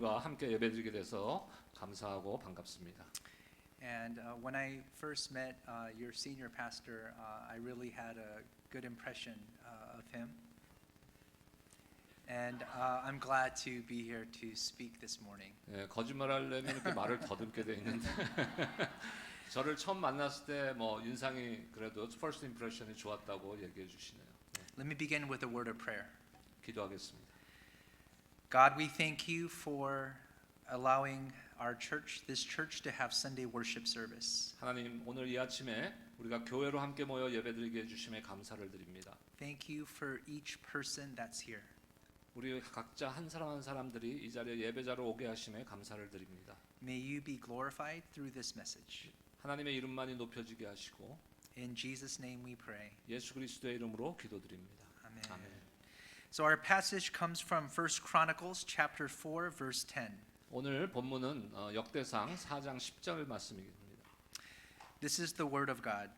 와 함께 예배드리게 돼서 감사하고 반갑습니다. And uh, when I first met uh, your senior pastor, uh, I really had a good impression uh, of him. And uh, I'm glad to be here to speak this morning. 예, 거짓말하려면 이렇게 말을 더듬게 돼 있는데 저를 처음 만났을 때 뭐 인상이 그래도 first impression이 좋았다고 얘기해 주시네요. 네, Let me begin with a word of prayer. 기도하겠습니다. God, we thank you for allowing our church, this church, to have Sunday worship service. 하나님 오늘 이 아침에 우리가 교회로 함께 모여 예배드리게 해주심에 감사를 드립니다. Thank you for each person that's here. 우리 각자 한 사람 한 사람들이 이 자리에 예배자로 오게 하심에 감사를 드립니다. May you be glorified through this message. 하나님의 이름만이 높여지게 하시고 In Jesus' name we pray. 예수 그리스도의 이름으로 기도드립니다. Amen. 아멘. So our passage comes from 1 Chronicles chapter 4 verse 10. 오늘 본문은 어, 역대상 4장 10절 말씀입니다. This is the word of God.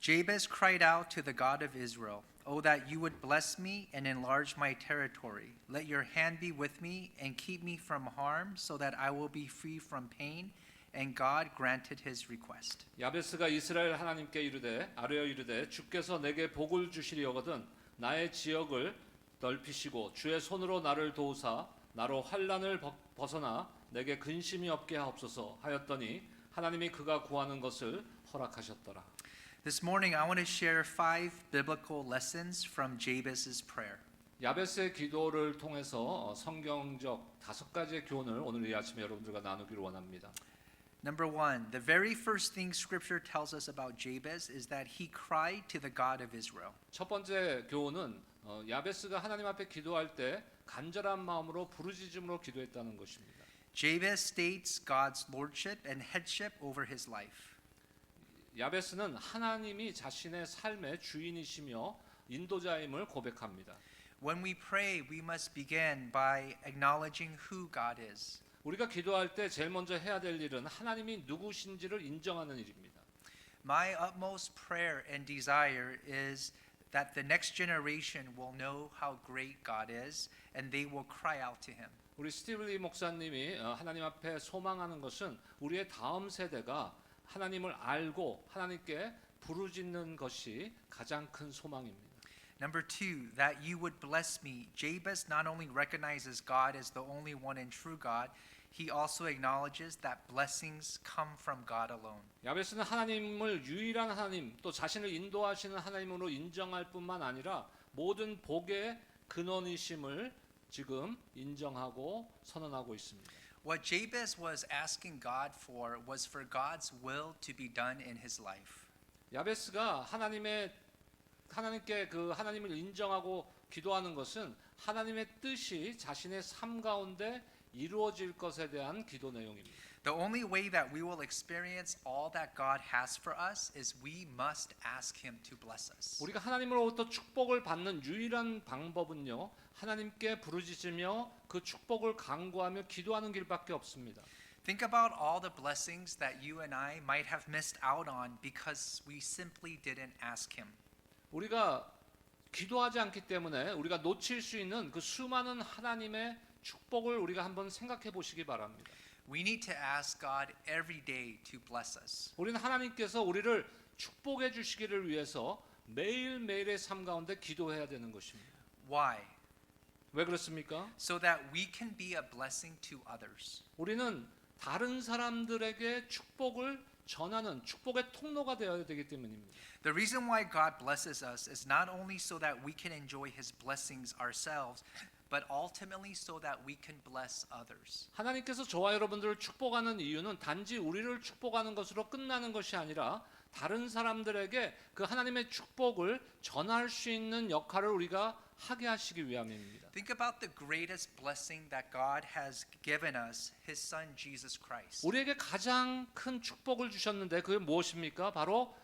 Jabez cried out to the God of Israel, "Oh that you would bless me and enlarge my territory. Let your hand be with me and keep me from harm so that I will be free from pain." And God granted his request. 야베스가 이스라엘 하나님께 이르되 아뢰어 이르되 주께서 내게 복을 주시리어거든 나의 지역을 넓히시고 주의 손으로 나를 도우사 나로 환란을 벗- 벗어나 내게 근심이 없게 하옵소서 하였더니 하나님이 그가 구하는 것을 허락하셨더라. This morning I want to share five biblical lessons from Jabez's prayer. 야베스의 기도를 통해서 어, 성경적 다섯 가지의 교훈을 오늘 이 아침에 여러분들과 나누기를 원합니다. Number one, the very first thing Scripture tells us about Jabez is that he cried to the God of Israel. 첫 번째 교훈은 어, 야베스가 하나님 앞에 기도할 때 간절한 마음으로 부르짖음으로 기도했다는 것입니다. Jabez states God's lordship and headship over his life. 야베스는 하나님이 자신의 삶의 주인이시며 인도자임을 고백합니다. When we pray, we must begin by acknowledging who God is. 우리가 기도할 때 제일 먼저 해야 될 일은 하나님이 누구신지를 인정하는 일입니다. My utmost prayer and desire is that the next generation will know how great God is and they will cry out to him. 우리 스티블리 목사님이 어, 하나님 앞에 소망하는 것은 우리의 다음 세대가 하나님을 알고 하나님께 부르짖는 것이 가장 큰 소망입니다. Number two, that you would bless me. Jabez not only recognizes God as the only one and true God, he also acknowledges that blessings come from God alone. 야베스는 하나님을 유일한 하나님 또 자신을 인도하시는 하나님으로 인정할 뿐만 아니라 모든 복의 근원이심을 지금 인정하고 선언하고 있습니다. What Jabez was asking God for was for God's will to be done in his life. 야베스가 하나님의 하나님께 그 하나님을 인정하고 기도하는 것은 하나님의 뜻이 자신의 삶 가운데 이루어질 것에 대한 기도 내용입니다. The only way that we will experience all that God has for us is we must ask him to bless us. 우리가 하나님으로부터 축복을 받는 유일한 방법은요. 하나님께 부르짖으며 그 축복을 간구하며 기도하는 길밖에 없습니다. Think about all the blessings that you and I might have missed out on because we simply didn't ask him. 우리가 기도하지 않기 때문에 우리가 놓칠 수 있는 그 수많은 하나님의 축복을 우리가 한번 생각해 보시기 바랍니다. We need to ask God every day to bless us. 우리는 하나님께서 우리를 축복해 주시기를 위해서 매일매일의 삶 가운데 기도해야 되는 것입니다. Why? 왜 그렇습니까? So that we can be a blessing to others. 우리는 다른 사람들에게 축복을 전하는 축복의 통로가 되어야 되기 때문입니다. The reason why God blesses us is not only so that we can enjoy his blessings ourselves, but ultimately so that we can bless others. 하나님께서 저와 여러분들을 축복하는 이유는 단지 우리를 축복하는 것으로 끝나는 것이 아니라 다른 사람들에게 그 하나님의 축복을 전할 수 있는 역할을 우리가 하게 하시기 위함입니다. Think about the greatest blessing that God has given us, his son Jesus Christ. 우리에게 가장 큰 축복을 주셨는데 그게 무엇입니까? 바로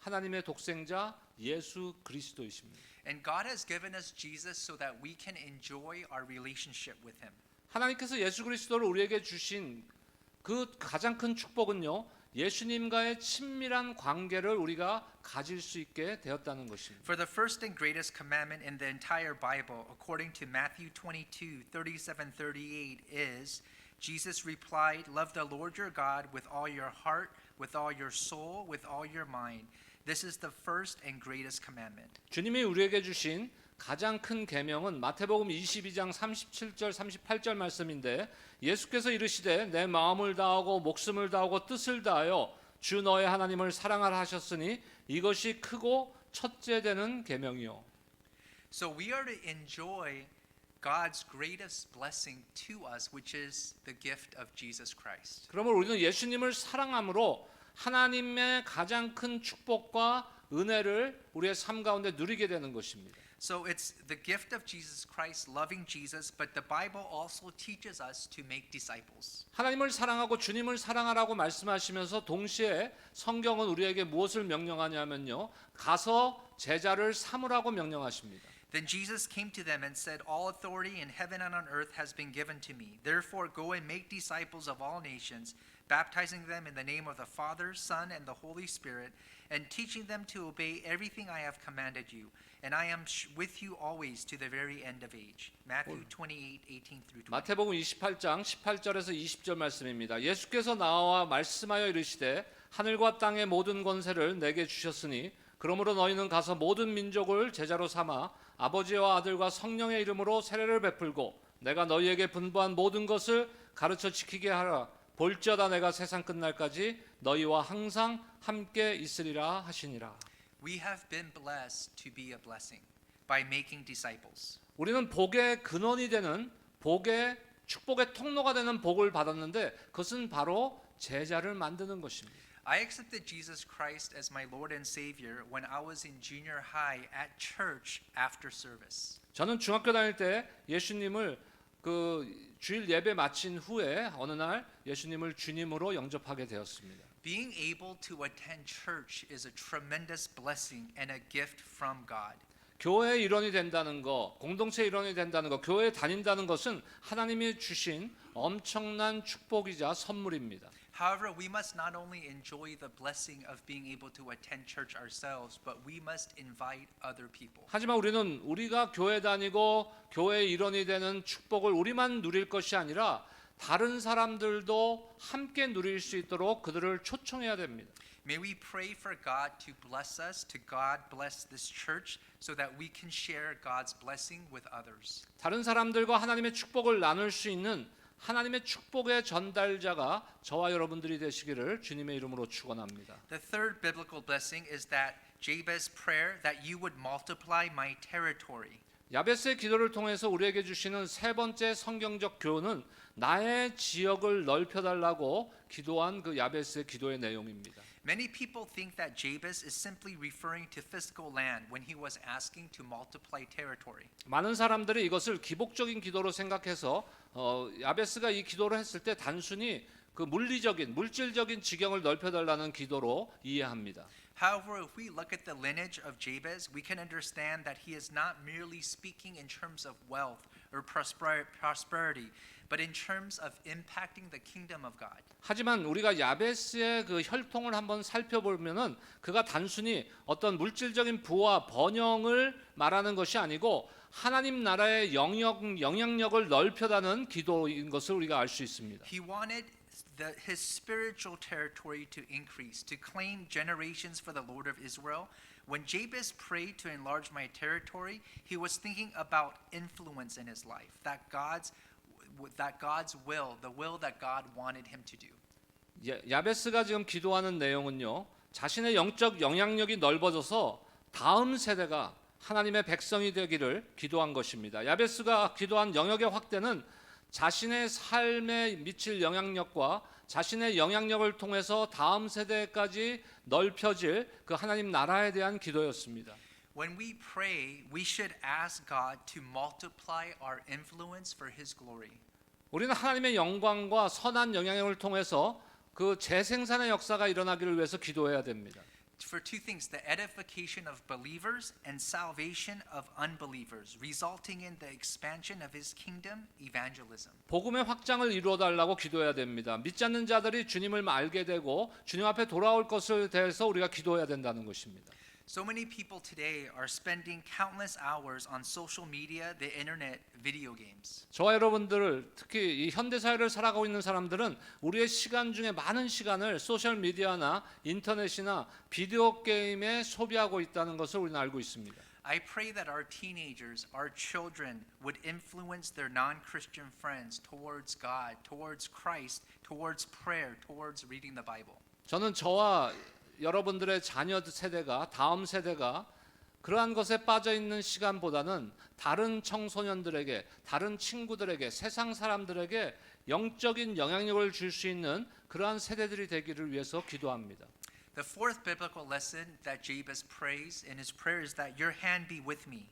하나님의 독생자 예수 그리스도이십니다. And God has given us Jesus so that we can enjoy our relationship with him. 하나님께서 예수 그리스도를 우리에게 주신 그 가장 큰 축복은요. 예수님과의 친밀한 관계를 우리가 가질 수 있게 되었다는 것입니다. For the first and greatest commandment in the entire Bible, according to Matthew 22 37 38, is Jesus replied, Love the Lord your God with all your heart, with all your soul, with all your mind. This is the first and greatest commandment. 주님이 우리에게 주신 가장 큰 계명은 마태복음 22장 37절 38절 말씀인데 예수께서 이르시되 내 마음을 다하고 목숨을 다하고 뜻을 다하여 주 너의 하나님을 사랑하라 하셨으니 이것이 크고 첫째 되는 계명이요 So we are to enjoy God's greatest blessing to us, which is the gift of Jesus Christ. 그러므로 우리는 예수님을 사랑함으로 하나님의 가장 큰 축복과 은혜를 우리의 삶 가운데 누리게 되는 것입니다. So it's the gift of Jesus Christ, loving Jesus, but the Bible also teaches us to make disciples. 하나님을 사랑하고 주님을 사랑하라고 말씀하시면서 동시에 성경은 우리에게 무엇을 명령하냐면요. 가서 제자를 삼으라고 명령하십니다. Then Jesus came to them and said, All authority in heaven and on earth has been given to me. Therefore, go and make disciples of all nations, baptizing them in the name of the Father, Son, and the Holy Spirit, and teaching them to obey everything I have commanded you. And I am with you always to the very end of age. Matthew 28 18 through 20. 마태복음 28장 18절에서 20절 말씀입니다. 예수께서 나와 말씀하여 이르시되 하늘과 땅의 모든 권세를 내게 주셨으니 그러므로 너희는 가서 모든 민족을 제자로 삼아 아버지와 아들과 성령의 이름으로 세례를 베풀고 내가 너희에게 분부한 모든 것을 가르쳐 지키게 하라. 볼지어다 내가 세상 끝날까지 너희와 항상 함께 있으리라 하시니라. We have been blessed to be a blessing by making disciples. 우리는 복의 근원이 되는 복의 축복의 통로가 되는 복을 받았는데 그것은 바로 제자를 만드는 것입니다. I accepted Jesus Christ as my Lord and Savior when I was in junior high at church after service. 저는 중학교 다닐 때 예수님을 그 주일 예배 마친 후에 어느 날 예수님을 주님으로 영접하게 되었습니다. Being able to attend church is a tremendous blessing and a gift from God. 교회의 일원이 된다는 거, 공동체 일원이 된다는 거, 교회에 다닌다는 것은 하나님이 주신 엄청난 축복이자 선물입니다. However, we must not only enjoy the blessing of being able to attend church ourselves, but we must invite other people. 하지만 우리는 우리가 교회 다니고 교회의 일원이 되는 축복을 우리만 누릴 것이 아니라 다른 사람들도 함께 누릴 수 있도록 그들을 초청해야 됩니다. May we pray for God to bless us, to God bless this church, so that we can share God's blessing with others. 다른 사람들과 하나님의 축복을 나눌 수 있는 하나님의 축복의 전달자가 저와 여러분들이 되시기를 주님의 이름으로 축원합니다. The third biblical blessing is that Jabez's prayer that you would multiply my territory. 야베스의 기도를 통해서 우리에게 주시는 세 번째 성경적 교훈은 나의 지역을 넓혀 달라고 기도한 그 야베스의 기도의 내용입니다. Many people think that Jabez is simply referring to physical land when he was asking to multiply territory. 많은 사람들이 이것을 기복적인 기도로 생각해서 어, 야베스가 이 기도를 했을 때 단순히 그 물리적인 물질적인 지경을 넓혀 달라는 기도로 이해합니다. However, if we look at the lineage of Jabez, we can understand that he is not merely speaking in terms of wealth or prosper- prosperity, But in terms of impacting the kingdom of God. 하지만 우리가 야베스의 그 혈통을 한번 살펴보면은 그가 단순히 어떤 물질적인 부와 번영을 말하는 것이 아니고 하나님 나라의 영역 영향력을 넓혀다는 기도인 것을 우리가 알 수 있습니다. He wanted the, his spiritual territory to increase, to claim generations for the Lord of Israel. When Jabez prayed to enlarge my territory, he was thinking about influence in his life, that God's that God's will, the will that God wanted him to do. 야- 야베스가 지금 기도하는 내용은요. 자신의 영적 영향력이 넓어져서 다음 세대가 하나님의 백성이 되기를 기도한 것입니다. 야베스가 기도한 영역의 확대는 자신의 삶에 미칠 영향력과 자신의 영향력을 통해서 다음 세대까지 넓혀질 그 하나님 나라에 대한 기도였습니다. When we pray, we should ask God to multiply our influence for his glory. 우리는 하나님의 영광과 선한 영향력을 통해서 그 재생산의 역사가 일어나기를 위해서 기도해야 됩니다. for two things the edification of believers and salvation of unbelievers, resulting in the expansion of his kingdom, evangelism. 복음의 확장을 이루어 달라고 기도해야 됩니다. 믿지 않는 자들이 주님을 알게 되고 주님 앞에 돌아올 것을 대해서 우리가 기도해야 된다는 것입니다. So many people today are spending countless hours on social media, the internet, video games. 저와 여러분들 특히 이 현대 사회를 살아가고 있는 사람들은 우리의 시간 중에 많은 시간을 소셜 미디어나 인터넷이나 비디오 게임에 소비하고 있다는 것을 우리는 알고 있습니다. I pray that our teenagers, our children, would influence their non Christian friends towards God, towards Christ, towards prayer, towards reading the Bible. 저는 저와 여러분들의 자녀 세대가 다음 세대가 그러한 것에 빠져 있는 시간보다는 다른 청소년들에게, 다른 친구들에게, 세상 사람들에게 영적인 영향력을 줄 수 있는 그러한 세대들이 되기를 위해서 기도합니다. The fourth biblical lesson that Jabez prays in his prayer is that your hand be with me.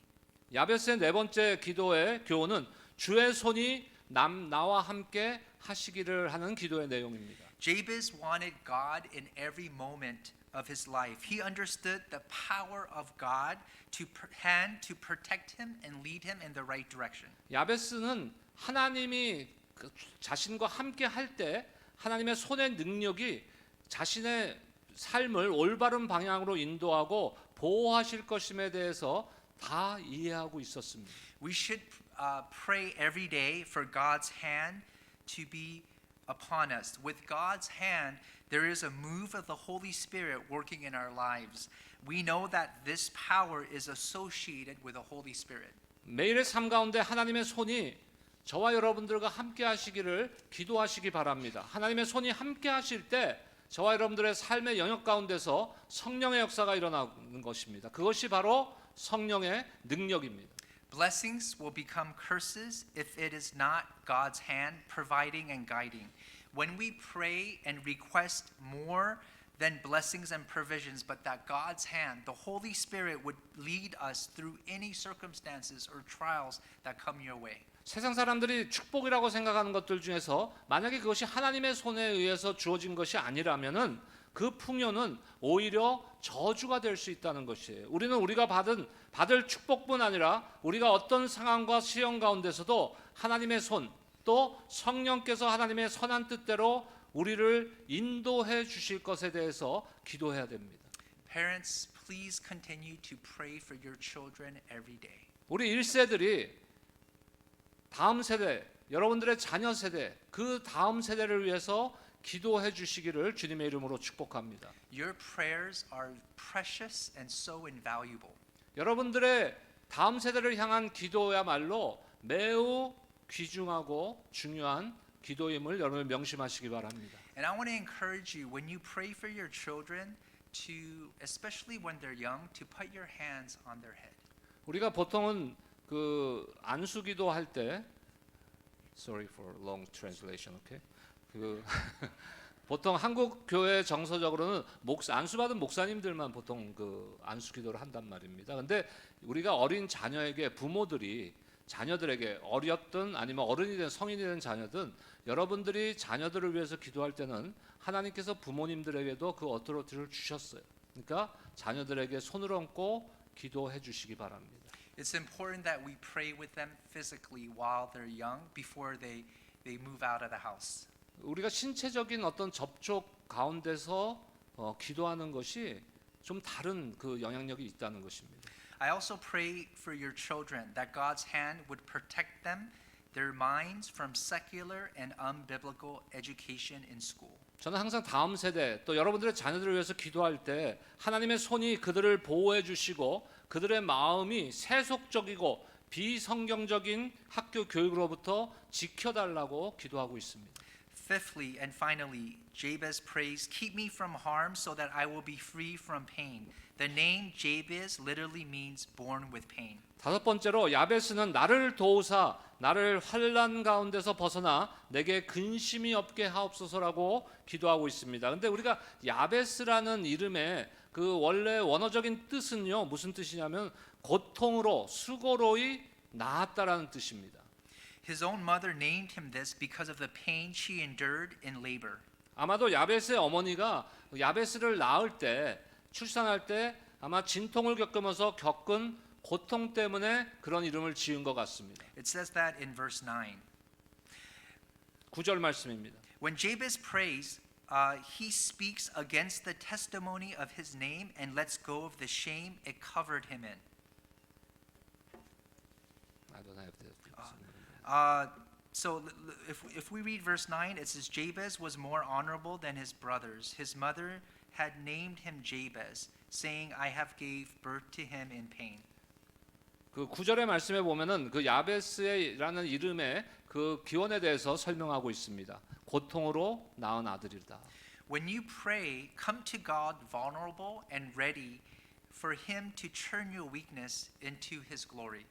야베스의 네 번째 기도의 교훈은 주의 손이 남 나와 함께 하시기를 하는 기도의 내용입니다. Jabez wanted God in every moment of his life. He understood the power of God to pr- hand to protect him and lead him in the right direction. 야베스는 하나님이 그 자신과 함께 할 때 하나님의 손의 능력이 자신의 삶을 올바른 방향으로 인도하고 보호하실 것임에 대해서 다 이해하고 있었습니다. We should uh, pray every day for God's hand to be upon us. With God's hand, there is a move of the Holy Spirit working in our lives. We know that this power is associated with the Holy Spirit. 매일의 삶 가운데 하나님의 손이 저와 여러분들과 함께 하시기를 기도하시기 바랍니다. 하나님의 손이 함께 하실 때 저와 여러분들의 삶의 영역 가운데서 성령의 역사가 일어나는 것입니다. 그것이 바로 성령의 능력입니다. Blessings will become curses if it is not God's hand providing and guiding. When we pray and request more than blessings and provisions, but that God's hand, the Holy Spirit, would lead us through any circumstances or trials that come your way. 세상 사람들이 축복이라고 생각하는 것들 중에서 만약에 그것이 하나님의 손에 의해서 주어진 것이 아니라면은 그 풍요는 오히려 저주가 될 수 있다는 것이에요. 우리는 우리가 받은 받을 축복뿐 아니라 우리가 어떤 상황과 시험 가운데서도 하나님의 손 또 성령께서 하나님의 선한 뜻대로 우리를 인도해 주실 것에 대해서 기도해야 됩니다. Parents, please continue to pray for your children every day. 우리 1세들이 다음 세대, 여러분들의 자녀 세대, 그 다음 세대를 위해서 기도해 주시기를 주님의 이름으로 축복합니다. Your prayers are precious and so invaluable. 여러분들의 다음 세대를 향한 기도야말로 매우 귀중하고 중요한 기도임을 여러분 명심하시기 바랍니다. And I want to encourage you when you pray for your children to, especially when they're young, to put your hands on their head. 우리가 보통은 그 안수기도 할 때 sorry for long translation okay 그 보통 한국 교회 정서적으로는 목 안수받은 목사님들만 보통 그 안수 기도를 한단 말입니다. 근데 우리가 어린 자녀에게 부모들이 자녀들에게 어렸든 아니면 어른이 된 성인이 된 자녀든 여러분들이 자녀들을 위해서 기도할 때는 하나님께서 부모님들에게도 그 어토리티를 주셨어요. 그러니까 자녀들에게 손을 얹고 기도해 주시기 바랍니다. It's important that we pray with them physically while they're young before they, they move out of the house. 우리가 신체적인 어떤 접촉 가운데서 어, 기도하는 것이 좀 다른 그 영향력이 있다는 것입니다. I also pray for your children that God's hand would protect them, their minds from secular and unbiblical education in school. 저는 항상 다음 세대 또 여러분들의 자녀들을 위해서 기도할 때 하나님의 손이 그들을 보호해 주시고 그들의 마음이 세속적이고 비성경적인 학교 교육으로부터 지켜달라고 기도하고 있습니다. Fifthly and finally, Jabez prays, Keep me from harm so that I will be free from pain. The name Jabez literally means born with pain. 다섯 번째로 야베스는 나를 도우사 나를 환란 가운데서 벗어나 내게 근심이 없게 하옵소서라고 기도하고 있습니다. 근데 우리가 야베스라는 이름의 그 원래 원어적인 뜻은요. 무슨 뜻이냐면 고통으로 수고로이 나았다라는 뜻입니다. His own mother named him this because of the pain she endured in labor. 아마도 야베스의 어머니가 야베스를 낳을 때 출산할 때 아마 진통을 겪으면서 겪은 고통 때문에 그런 이름을 지은 것 같습니다. It says that in verse 9. 9절 말씀입니다. When Jabez prays, uh, he speaks against the testimony of his name and lets go of the shame it covered him in. Uh, so l- l- if, if we read verse 9, it says, Jabez was more honorable than his brothers. His mother had named him Jabez, saying, I have gave birth to him in pain. 그 9절의 말씀에 보면은 그 야베스라는 이름의 그 기원에 대해서 설명하고 있습니다. 고통으로 낳은 아들이다. When you pray, come to God vulnerable and ready for him to turn your weakness into his glory.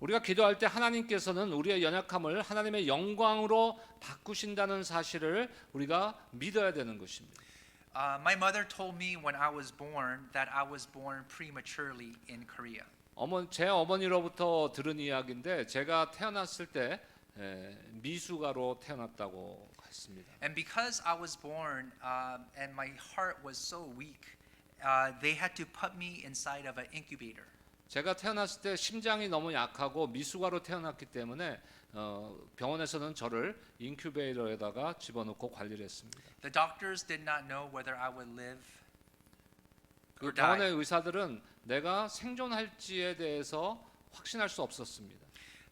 우리가 기도할 때 하나님께서는 우리의 연약함을 하나님의 영광으로 바꾸신다는 사실을 우리가 믿어야 되는 것입니다. Uh, my mother told me when I was born that I was born prematurely in Korea. 어머, 제 어머니로부터 들은 이야기인데 제가 태어났을 때 에, 미숙아로 태어났다고 했습니다. And because I was born um, and my heart was so weak, uh, they had to put me inside of an incubator. 제가 태어났을 때 심장이 너무 약하고 미숙아로 태어났기 때문에 어, 병원에서는 저를 인큐베이터에다가 집어넣고 관리를 했습니다. The doctors did not know whether I would live 그 or die. 병원의 의사들은 내가 생존할지에 대해서 확신할 수 없었습니다.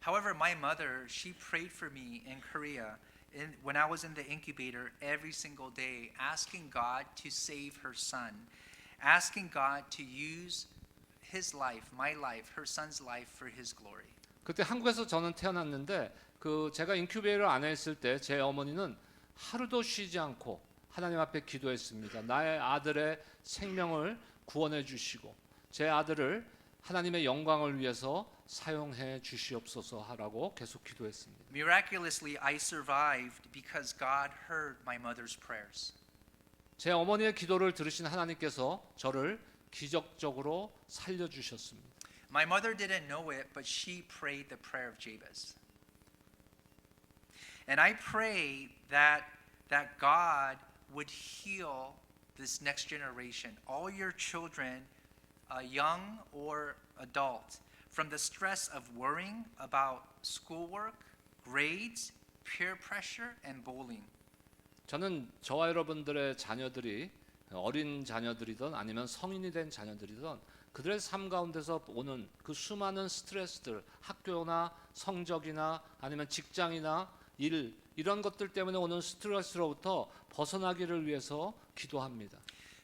However, my mother, she prayed for me in Korea in, when I was in the incubator every single day, asking God to save her son, asking God to use his life, my life, her son's life for his glory. 그때 한국에서 저는 태어났는데 그 제가 인큐베이터 안에 있을 때 제 어머니는 하루도 쉬지 않고 하나님 앞에 기도했습니다. 나의 아들의 생명을 구원해 주시고 제 아들을 하나님의 영광을 위해서 사용해 주시옵소서 하라고 계속 기도했습니다. Miraculously, I survived because God heard my mother's prayers. 제 어머니의 기도를 들으신 하나님께서 저를 기적적으로 살려 주셨습니다. My mother didn't know it, but she prayed the prayer of Jabez. And I pray that that God would heal this next generation, all your children, uh, young or adult, from the stress of worrying about schoolwork, grades, peer pressure, and bullying. 저는 저와 여러분들의 자녀들이 어린 자녀들이든 아니면 성인이 된 자녀들이든 그들의 삶 가운데서 오는 그 수많은 스트레스들, 학교나 성적이나 아니면 직장이나 일 이런 것들 때문에 오는 스트레스로부터 벗어나기를 위해서 기도합니다.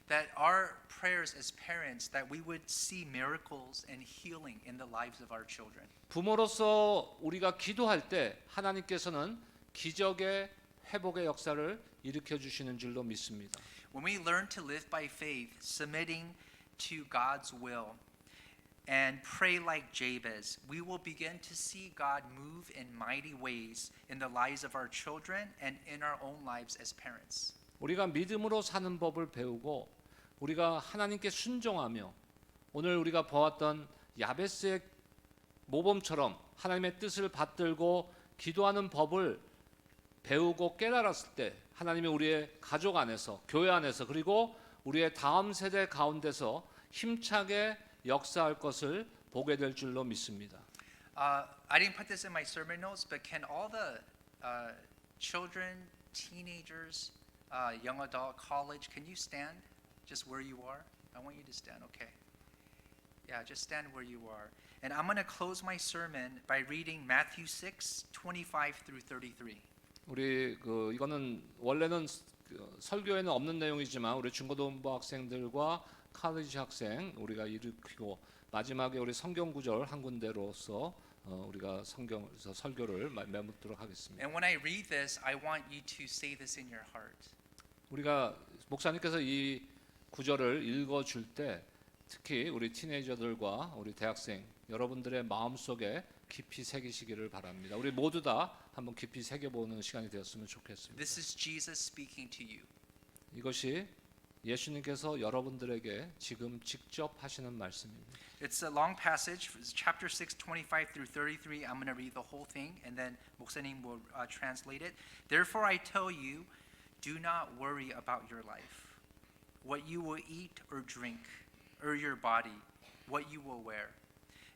That our prayers as parents, that we would see miracles and healing in the lives of our children. 부모로서 우리가 기도할 때 하나님께서는 기적의 회복의 역사를 일으켜 주시는 줄로 믿습니다. When we learn to live by faith, submitting to God's will, and pray like Jabez, we will begin to see God move in mighty ways in the lives of our children and in our own lives as parents. 우리가 믿음으로 사는 법을 배우고 우리가 하나님께 순종하며 오늘 우리가 보았던 야베스의 모범처럼 하나님의 뜻을 받들고 기도하는 법을 배우고 깨달았을 때 하나님이 우리의 가족 안에서 교회 안에서 그리고 우리의 다음 세대 가운데서 힘차게 역사할 것을 보게 될 줄로 믿습니다. Uh, I didn't put this in my sermon notes, but can all the uh, children, teenagers, uh, young adult, college, can you stand just where you are? I want you to stand, okay. Yeah, just stand where you are. And I'm going to close my sermon by reading Matthew 6, 25 through 33. 우리 그 이거는 원래는 스- 그 설교에는 없는 내용이지만 우리 중고등부 학생들과 카리지 학생 우리가 일으키고 마지막에 우리 성경 구절 한 군데로서 어, 우리가 성경에서 설교를 마- 메모도록 하겠습니다. And when I read this, I want you to say this in your heart. 우리가 목사님께서 이 구절을 읽어 줄때 특히 우리 티네이저들과 우리 대학생 여러분들의 마음 속에 깊이 새기시기를 바랍니다. 우리 모두 다 한번 깊이 새겨보는 시간이 되었으면 좋겠습니다. This is Jesus speaking to you. 이것이 예수님께서 여러분들에게 지금 직접 하시는 말씀입니다. It's a long passage, it's chapter 6, 25 through 33. I'm going to read the whole thing and then 목사님 will uh, translate it. Therefore I tell you, do not worry about your life, what you will eat or drink, or your body, what you will wear.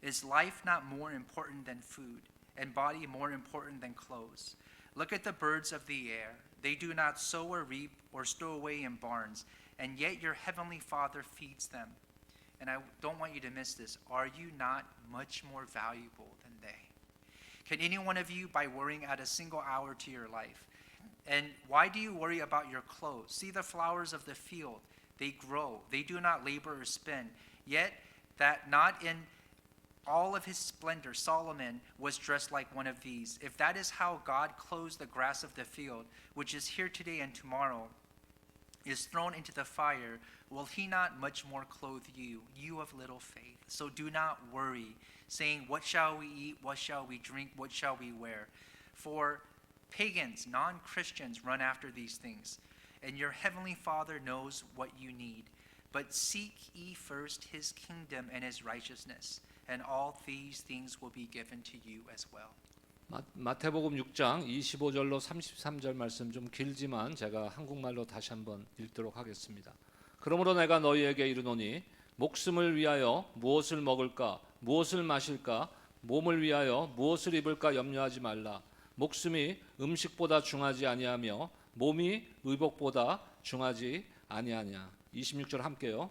Is life not more important than food, and body more important than clothes? Look at the birds of the air. They do not sow or reap or stow away in barns, and yet your heavenly Father feeds them. And I don't want you to miss this. Are you not much more valuable than they? Can any one of you, by worrying, add a single hour to your life? And why do you worry about your clothes? See the flowers of the field. They grow, they do not labor or spin. Yet, that not in all of his splendor, Solomon was dressed like one of these. If that is how God clothes the grass of the field, which is here today and tomorrow, is thrown into the fire, will he not much more clothe you, you of little faith? So do not worry, saying, What shall we eat? What shall we drink? What shall we wear? For pagans, non Christians, run after these things, and your heavenly Father knows what you need. But seek ye first his kingdom and his righteousness, and all these things will be given to you as well. 마, 마태복음 6장 25절로 33절 말씀 좀 길지만 제가 한국말로 다시 한번 읽도록 하겠습니다. 그러므로 내가 너희에게 이르노니 목숨을 위하여 무엇을 먹을까 무엇을 마실까 몸을 위하여 무엇을 입을까 염려하지 말라. 목숨이 음식보다 중하지 아니하며 몸이 의복보다 중하지 아니하냐. 26절 함께요.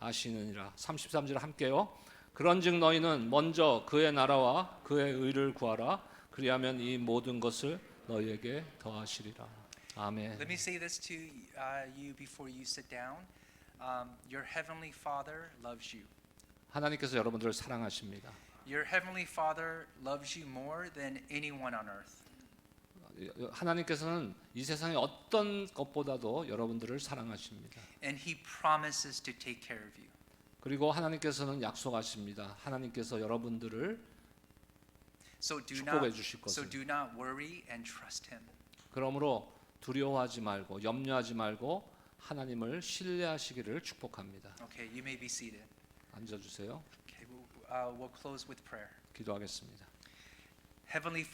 아시느니라 33절 함께요 그런즉 너희는 먼저 그의 나라와 그의 의를 구하라 그리하면 이 모든 것을 너희에게 더하시리라 아멘 Let me say this to uh, you before you sit down. Um, your heavenly Father loves you. 하나님께서 여러분들을 사랑하십니다 Your heavenly Father loves you more than anyone on earth. 하나님께서는 이 세상의 어떤 것보다도 여러분들을 사랑하십니다 And He promises to take care of you. 그리고 하나님께서는 약속하십니다 하나님께서 여러분들을 So do 축복해 not, 주실 so 것을 do not worry and trust Him. 그러므로 두려워하지 말고 염려하지 말고 하나님을 신뢰하시기를 축복합니다. Okay, you may be seated. 앉아 주세요. Okay, we'll, uh, we'll close with prayer. 기도하겠습니다. Heavenly Father.